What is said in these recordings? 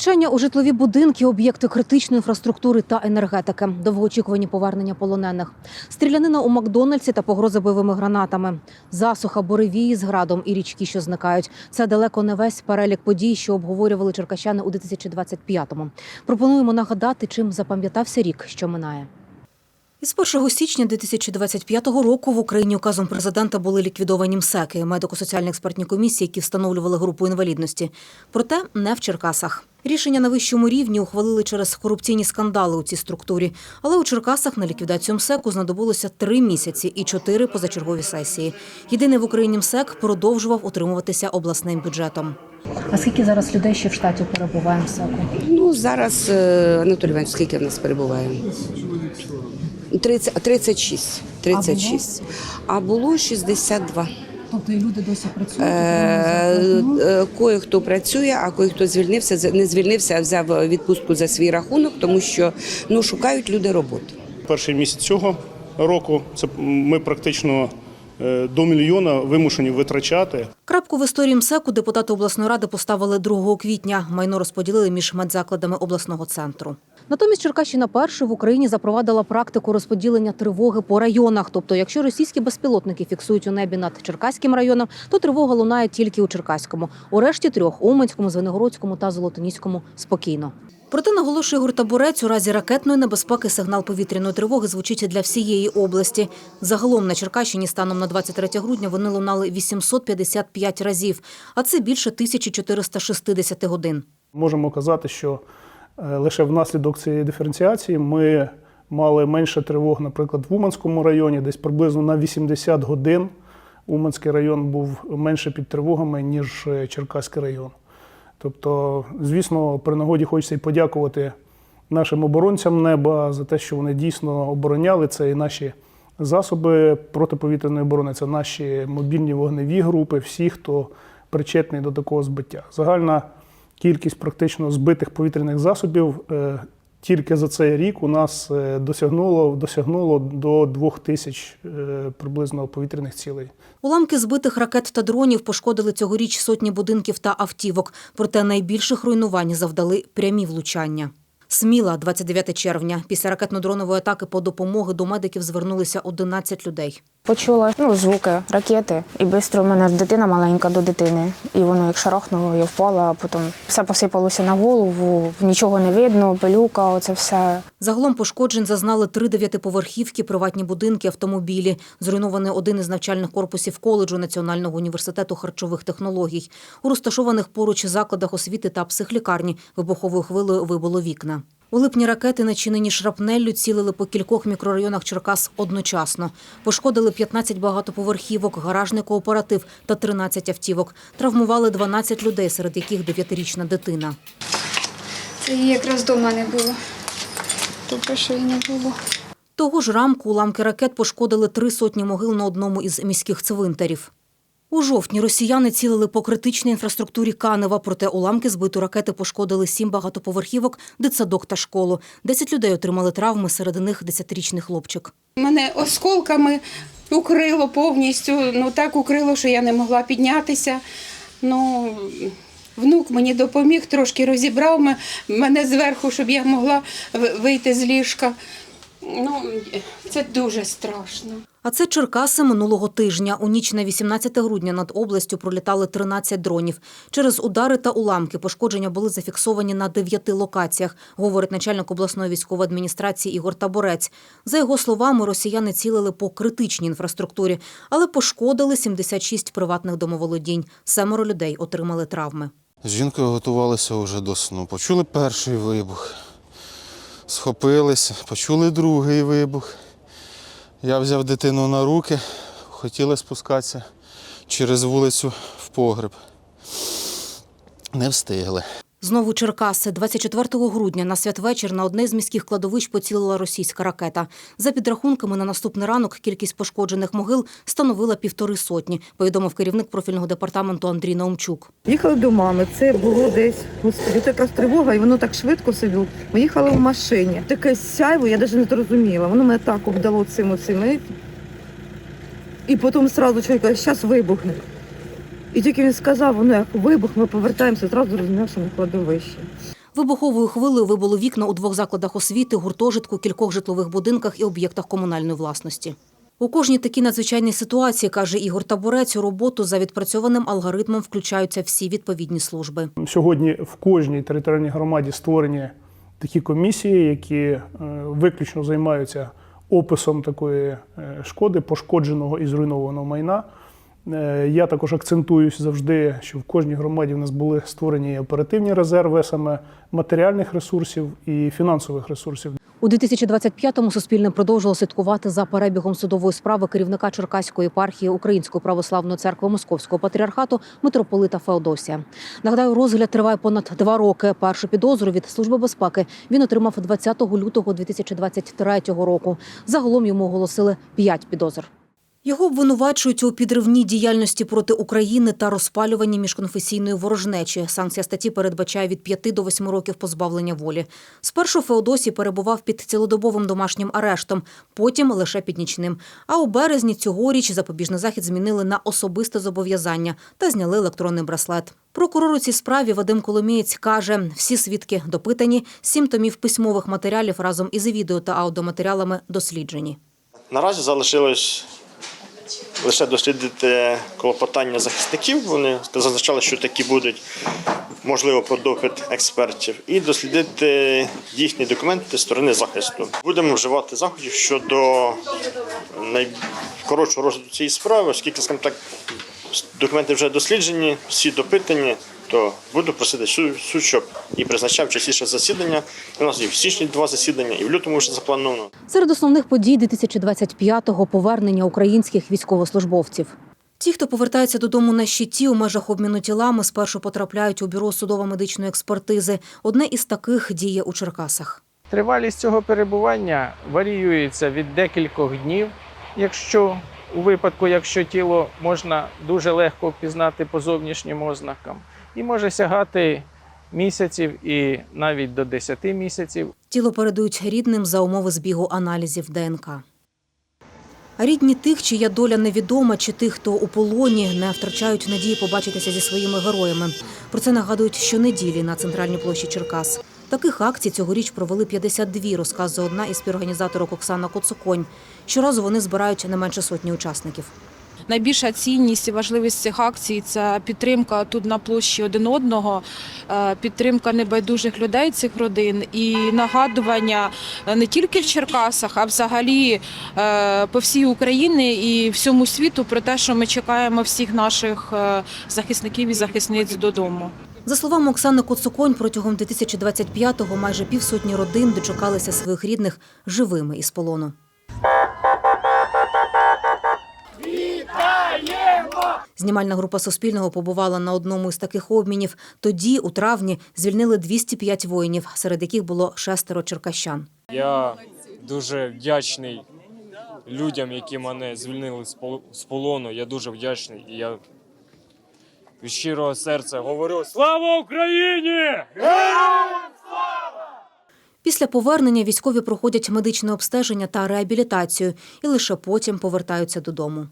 Влучання у житлові будинки, об'єкти критичної інфраструктури та енергетики, довгоочікувані повернення полонених, стрілянина у Макдональдсі та погроза бойовими гранатами, засуха, буревії з градом і річки, що зникають. Це далеко не весь перелік подій, що обговорювали черкащани у 2025-му. Пропонуємо нагадати, чим запам'ятався рік, що минає. Із 1 січня 2025 року в Україні указом президента були ліквідовані МСЕКи – медико-соціальні експертні комісії, які встановлювали групу інвалідності. Проте не в Черкасах. Рішення на вищому рівні ухвалили через корупційні скандали у цій структурі. Але у Черкасах на ліквідацію МСЕКу знадобилося три місяці і чотири позачергові сесії. Єдиний в Україні МСЕК продовжував утримуватися обласним бюджетом. А скільки зараз людей ще в штаті перебуває МСЕКу? Ну, зараз, е, Анатолій Іванович, скільки в нас перебуває? 30, 36. 36. А було 62. Тобто і люди досі працюють? Е, е, Кое-хто працює, а кое-хто звільнився, з- не звільнився, а взяв відпустку за свій рахунок, тому що ну, шукають люди роботу. Перший місяць цього року це ми практично до мільйона вимушені витрачати. Крапку в історії МСЕКу депутати обласної ради поставили 2 квітня. Майно розподілили між медзакладами обласного центру. Натомість Черкащина першою в Україні запровадила практику розподілення тривоги по районах. Тобто, якщо російські безпілотники фіксують у небі над Черкаським районом, то тривога лунає тільки у Черкаському. У решті трьох Уманському, Звенигородському та Золотоніському спокійно. Проте наголошує Ігор Табурець, у разі ракетної небезпеки сигнал повітряної тривоги звучить для всієї області. Загалом на Черкащині станом на 23 грудня вони лунали 855 разів, а це більше 1460 годин. Можемо казати, що е, лише внаслідок цієї диференціації ми мали менше тривог, наприклад, в Уманському районі, десь приблизно на 80 годин. Уманський район був менше під тривогами, ніж е, Черкаський район. Тобто, звісно, при нагоді хочеться і подякувати нашим оборонцям неба за те, що вони дійсно обороняли це і наші засоби протиповітряної оборони, це наші мобільні вогневі групи, всі, хто причетний до такого збиття. Загальна кількість практично збитих повітряних засобів е, тільки за цей рік у нас е, досягнуло, досягнуло до двох тисяч приблизно повітряних цілей. Уламки збитих ракет та дронів пошкодили цьогоріч сотні будинків та автівок. Проте найбільших руйнувань завдали прямі влучання. Сміла, 29 червня. Після ракетно-дронової атаки по допомоги до медиків звернулися 11 людей. Почула ну, звуки, ракети, і швидко в мене дитина маленька до дитини. І воно як шарахнуло, я впала, а потім все посипалося на голову, нічого не видно, пилюка, оце все. Загалом пошкоджень зазнали три дев'ятиповерхівки, приватні будинки, автомобілі. Зруйнований один із навчальних корпусів коледжу Національного університету харчових технологій. У розташованих поруч закладах освіти та психлікарні вибуховою хвилею вибуло вікна. У липні ракети, начинені шрапнеллю, цілили по кількох мікрорайонах Черкас одночасно. Пошкодили 15 багатоповерхівок, гаражний кооператив та 13 автівок. Травмували 12 людей, серед яких 9-річна дитина. Це її якраз вдома не було. Добре, що її не було. Того ж рамку уламки ракет пошкодили три сотні могил на одному із міських цвинтарів. У жовтні росіяни цілили по критичній інфраструктурі Канева, проте уламки збиту ракети пошкодили сім багатоповерхівок, дитсадок та школу. Десять людей отримали травми, серед них десятирічний хлопчик. Мене осколками укрило повністю. Ну так укрило, що я не могла піднятися. Ну, внук мені допоміг, трошки розібрав мене зверху, щоб я могла вийти з ліжка. Ну, це дуже страшно. А це Черкаси минулого тижня. У ніч на 18 грудня над областю пролітали 13 дронів. Через удари та уламки пошкодження були зафіксовані на дев'яти локаціях, говорить начальник обласної військової адміністрації Ігор Таборець. За його словами, росіяни цілили по критичній інфраструктурі, але пошкодили 76 приватних домоволодінь. Семеро людей отримали травми. З жінкою готувалися вже до сну. Почули перший вибух, схопилися, почули другий вибух. Я взяв дитину на руки, хотіли спускатися через вулицю в погреб. Не встигли. Знову Черкаси. 24 грудня на святвечір на одне з міських кладовищ поцілила російська ракета. За підрахунками, на наступний ранок кількість пошкоджених могил становила півтори сотні, повідомив керівник профільного департаменту Андрій Наумчук. Їхали до мами. Це було десь господи, така тривога, і воно так швидко було. Ми їхали в машині. Таке сяйво, я навіть не зрозуміла. Воно мене так обдало цим оцим. І, і потім одразу чоловік каже, зараз вибухне. І тільки він сказав, воно як вибух, ми повертаємося, одразу зрозумів, що ми кладовище. Вибуховою хвилею вибуло вікна у двох закладах освіти, гуртожитку, кількох житлових будинках і об'єктах комунальної власності. У кожній такій надзвичайній ситуації, каже Ігор Табурець, у роботу за відпрацьованим алгоритмом включаються всі відповідні служби. Сьогодні в кожній територіальній громаді створені такі комісії, які е, виключно займаються описом такої е, шкоди, пошкодженого і зруйнованого майна. Е, Я також акцентуюсь завжди, що в кожній громаді в нас були створені оперативні резерви саме матеріальних ресурсів і фінансових ресурсів. У 2025-му Суспільне продовжило слідкувати за перебігом судової справи керівника Черкаської єпархії Української православної церкви Московського патріархату митрополита Феодосія. Нагадаю, розгляд триває понад два роки. Першу підозру від служби безпеки він отримав 20 лютого 2023 року. Загалом йому оголосили п'ять підозр. Його обвинувачують у підривній діяльності проти України та розпалюванні міжконфесійної ворожнечі. Санкція статті передбачає від 5 до 8 років позбавлення волі. Спершу Феодосій перебував під цілодобовим домашнім арештом, потім лише під нічним. А у березні цьогоріч запобіжний захід змінили на особисте зобов'язання та зняли електронний браслет. Прокурор у цій справі Вадим Коломієць каже, всі свідки допитані, сім томів письмових матеріалів разом із відео та аудіоматеріалами досліджені. Наразі залишилось лише дослідити клопотання захисників. Вони зазначали, що такі будуть, можливо, про допит експертів, і дослідити їхні документи сторони захисту. Будемо вживати заходів щодо найкоротшого розгляду цієї справи, оскільки, скажімо так, документи вже досліджені, всі допитані. То буду просити суд, суд, щоб і призначав частіше засідання. У нас і в січні два засідання, і в лютому вже заплановано. Серед основних подій 2025-го – повернення українських військовослужбовців. Ті, хто повертається додому на щиті у межах обміну тілами, спершу потрапляють у бюро судово-медичної експертизи. Одне із таких діє у Черкасах. Тривалість цього перебування варіюється від декількох днів, якщо у випадку, якщо тіло можна дуже легко впізнати по зовнішнім ознакам, і може сягати місяців і навіть до 10 місяців. Тіло передають рідним за умови збігу аналізів ДНК. А рідні тих, чия доля невідома, чи тих, хто у полоні, не втрачають надії побачитися зі своїми героями. Про це нагадують щонеділі на центральній площі Черкас. Таких акцій цьогоріч провели 52, розказує одна із співорганізаторок Оксана Коцуконь. Щоразу вони збирають не менше сотні учасників. Найбільша цінність і важливість цих акцій це підтримка тут на площі один одного, е, підтримка небайдужих людей цих родин і нагадування е, не тільки в Черкасах, а взагалі е, по всій Україні і всьому світу про те, що ми чекаємо всіх наших захисників і захисниць додому. За словами Оксани Коцуконь, протягом 2025-го майже півсотні родин дочекалися своїх рідних живими із полону. Знімальна група Суспільного побувала на одному із таких обмінів. Тоді, у травні, звільнили 205 воїнів, серед яких було шестеро черкащан. Я дуже вдячний людям, які мене звільнили з полону. Я дуже вдячний. І я від щирого серця говорю Слава Україні! Після повернення військові проходять медичне обстеження та реабілітацію і лише потім повертаються додому.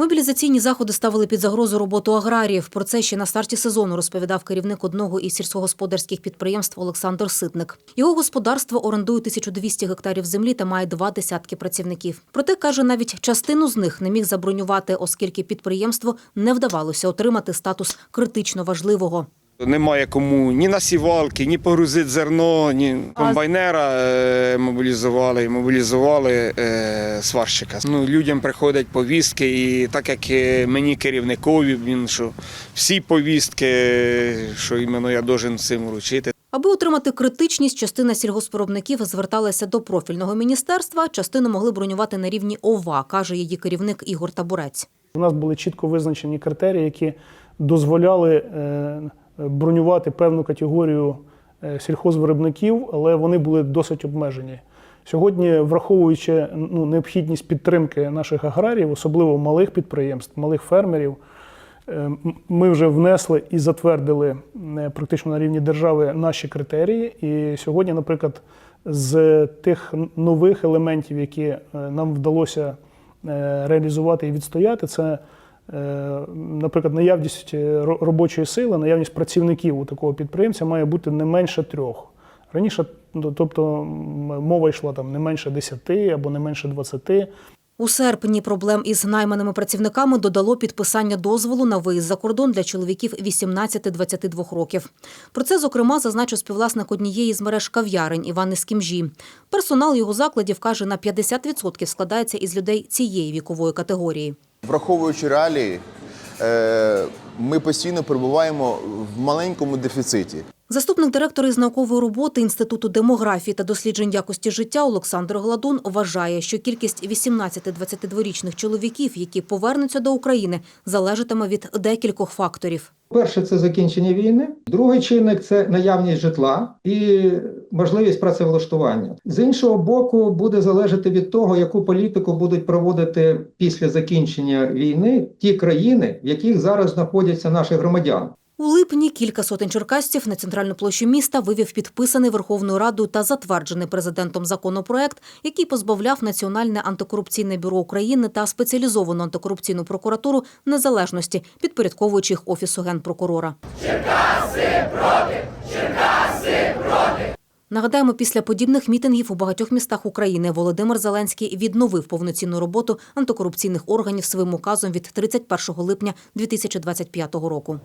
Мобілізаційні заходи ставили під загрозу роботу аграріїв. Про це ще на старті сезону розповідав керівник одного із сільськогосподарських підприємств Олександр Ситник. Його господарство орендує 1200 гектарів землі та має два десятки працівників. Проте каже, навіть частину з них не міг забронювати, оскільки підприємство не вдавалося отримати статус критично важливого. Немає кому ні насівалки, ні погрузити зерно, ні комбайнера е, мобілізували, мобілізували е, сварщика. Ну, людям приходять повістки, і так як е, мені керівникові, він що всі повістки, що іменно я должен цим вручити. Аби отримати критичність, частина сільгоспвиробників зверталася до профільного міністерства. Частину могли бронювати на рівні ОВА, каже її керівник Ігор Табурець. У нас були чітко визначені критерії, які дозволяли е, бронювати певну категорію е, сільхозвиробників, але вони були досить обмежені. Сьогодні, враховуючи ну, необхідність підтримки наших аграріїв, особливо малих підприємств, малих фермерів, е, ми вже внесли і затвердили е, практично на рівні держави наші критерії. І сьогодні, наприклад, з тих нових елементів, які е, нам вдалося е, реалізувати і відстояти, це, е, наприклад, наявність е, робочої сили, наявність працівників у такого підприємця має бути не менше трьох. Раніше, ну, тобто, мова йшла там не менше 10 або не менше 20. У серпні проблем із найманими працівниками додало підписання дозволу на виїзд за кордон для чоловіків 18-22 років. Про це, зокрема, зазначив співвласник однієї з мереж кав'ярень Іван Іскімжі. Персонал його закладів каже, на 50% складається із людей цієї вікової категорії. Враховуючи реалії, е, ми постійно перебуваємо в маленькому дефіциті. Заступник директора із наукової роботи Інституту демографії та досліджень якості життя Олександр Гладун вважає, що кількість 18-22-річних чоловіків, які повернуться до України, залежатиме від декількох факторів. Перше це закінчення війни. Другий чинник це наявність житла і можливість працевлаштування. З іншого боку, буде залежати від того, яку політику будуть проводити після закінчення війни ті країни, в яких зараз знаходяться наші громадяни. У липні кілька сотень черкасців на центральну площу міста вивів підписаний Верховною Радою та затверджений президентом законопроект, який позбавляв Національне антикорупційне бюро України та спеціалізовану антикорупційну прокуратуру незалежності, підпорядковуючи їх офісу генпрокурора. Нагадаємо, після подібних мітингів у багатьох містах України Володимир Зеленський відновив повноцінну роботу антикорупційних органів своїм указом від 31 липня 2025 року.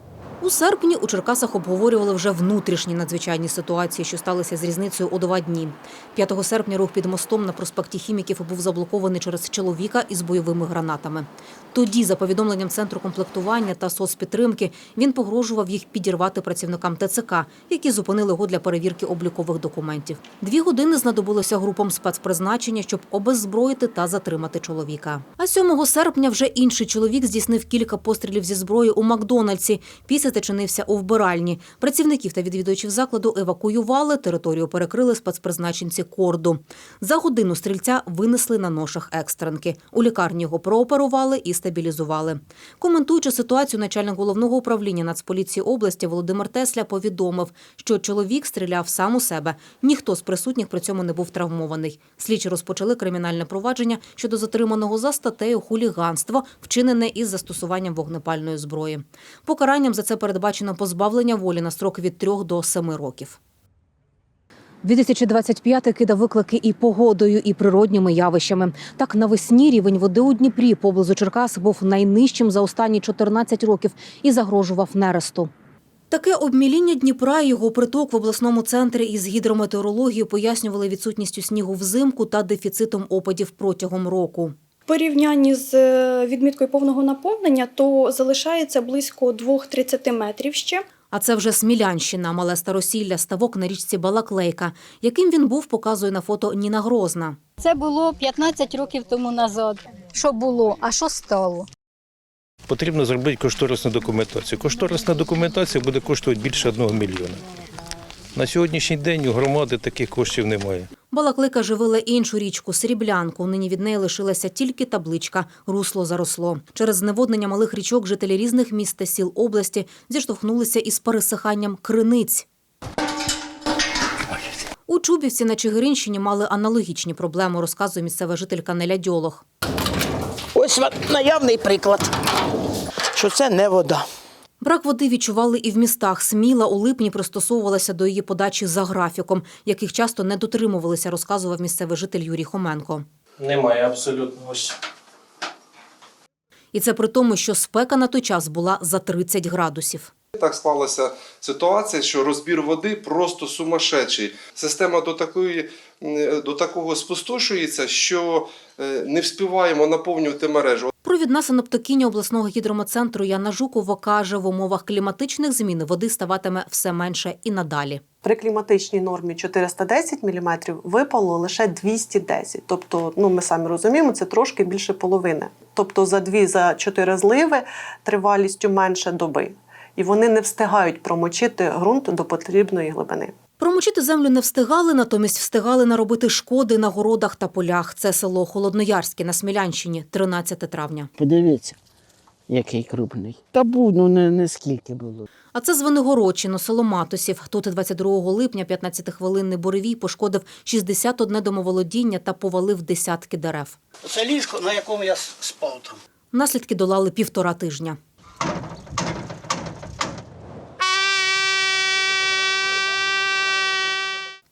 У серпні у Черкасах обговорювали вже внутрішні надзвичайні ситуації, що сталися з різницею у два дні. 5 серпня рух під мостом на проспекті Хіміків був заблокований через чоловіка із бойовими гранатами. Тоді, за повідомленням центру комплектування та соцпідтримки, він погрожував їх підірвати працівникам ТЦК, які зупинили його для перевірки облікових документів. Дві години знадобилося групам спецпризначення, щоб обеззброїти та затримати чоловіка. А 7 серпня вже інший чоловік здійснив кілька пострілів зі зброї у Макдональдсі. Після зачинився у вбиральні. Працівників та відвідувачів закладу евакуювали, територію перекрили спецпризначенці корду. За годину стрільця винесли на ношах екстренки. У лікарні його прооперували і стабілізували. Коментуючи ситуацію, начальник головного управління Нацполіції області Володимир Тесля повідомив, що чоловік стріляв сам у себе. Ніхто з присутніх при цьому не був травмований. Слідчі розпочали кримінальне провадження щодо затриманого за статтею хуліганство, вчинене із застосуванням вогнепальної зброї. Покаранням за це передбачено позбавлення волі на строк від 3 до 7 років. 2025 кидав виклики і погодою, і природніми явищами. Так, навесні рівень води у Дніпрі поблизу Черкас був найнижчим за останні 14 років і загрожував нересту. Таке обміління Дніпра і його приток в обласному центрі із гідрометеорологією пояснювали відсутністю снігу взимку та дефіцитом опадів протягом року. Порівнянні з е, відміткою повного наповнення, то залишається близько 2-30 метрів ще. А це вже Смілянщина, мале старосілля, ставок на річці Балаклейка. Яким він був, показує на фото Ніна Грозна. Це було 15 років тому назад. Що було, а що стало? Потрібно зробити кошторисну документацію. Кошторисна документація буде коштувати більше одного мільйона. На сьогоднішній день у громади таких коштів немає. Балаклика живила іншу річку Сріблянку. Нині від неї лишилася тільки табличка Русло заросло. Через зневоднення малих річок жителі різних міст та сіл області зіштовхнулися із пересиханням криниць. У Чубівці на Чигиринщині мали аналогічні проблеми, розказує місцева жителька Неля Дьолох. Ось наявний приклад, що це не вода. Брак води відчували і в містах. Сміла у липні пристосовувалася до її подачі за графіком, яких часто не дотримувалися, розказував місцевий житель Юрій Хоменко. Немає абсолютно ось. І це при тому, що спека на той час була за 30 градусів. Так склалася ситуація, що розбір води просто сумасшедший. Система до такої до такого спустошується, що е, не вспіваємо наповнювати мережу. Провідна синоптикиня обласного гідрометцентру Яна Жукова каже, в умовах кліматичних змін води ставатиме все менше і надалі. При кліматичній нормі 410 мм випало лише 210. Тобто, ну ми самі розуміємо, це трошки більше половини. Тобто за дві за чотири зливи тривалістю менше доби. і вони не встигають промочити ґрунт до потрібної глибини. Промочити землю не встигали, натомість встигали наробити шкоди на городах та полях. Це село Холодноярське на Смілянщині, 13 травня. Подивіться, який крупний. Та був, ну не, не скільки було. А це Звенигородчино, село Матусів. Тут 22 липня 15-хвилинний буревій пошкодив 61 домоволодіння та повалив десятки дерев. Це ліжко, на якому я спав там. Наслідки долали півтора тижня.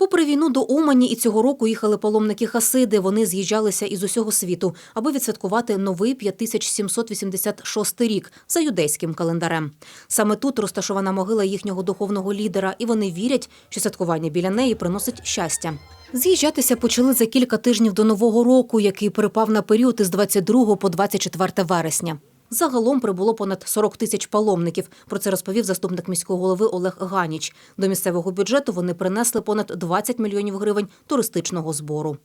Попри війну до Умані і цього року їхали паломники Хасиди. Вони з'їжджалися із усього світу, аби відсвяткувати новий 5786 рік за юдейським календарем. Саме тут розташована могила їхнього духовного лідера, і вони вірять, що святкування біля неї приносить щастя. З'їжджатися почали за кілька тижнів до нового року, який припав на період із 22 по 24 вересня. Загалом прибуло понад 40 тисяч паломників. Про це розповів заступник міського голови Олег Ганіч. До місцевого бюджету вони принесли понад 20 мільйонів гривень туристичного збору.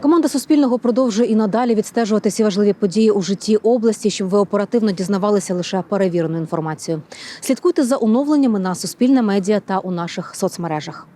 Команда Суспільного продовжує і надалі відстежувати ці важливі події у житті області, щоб ви оперативно дізнавалися лише перевірену інформацію. Слідкуйте за оновленнями на Суспільне медіа та у наших соцмережах.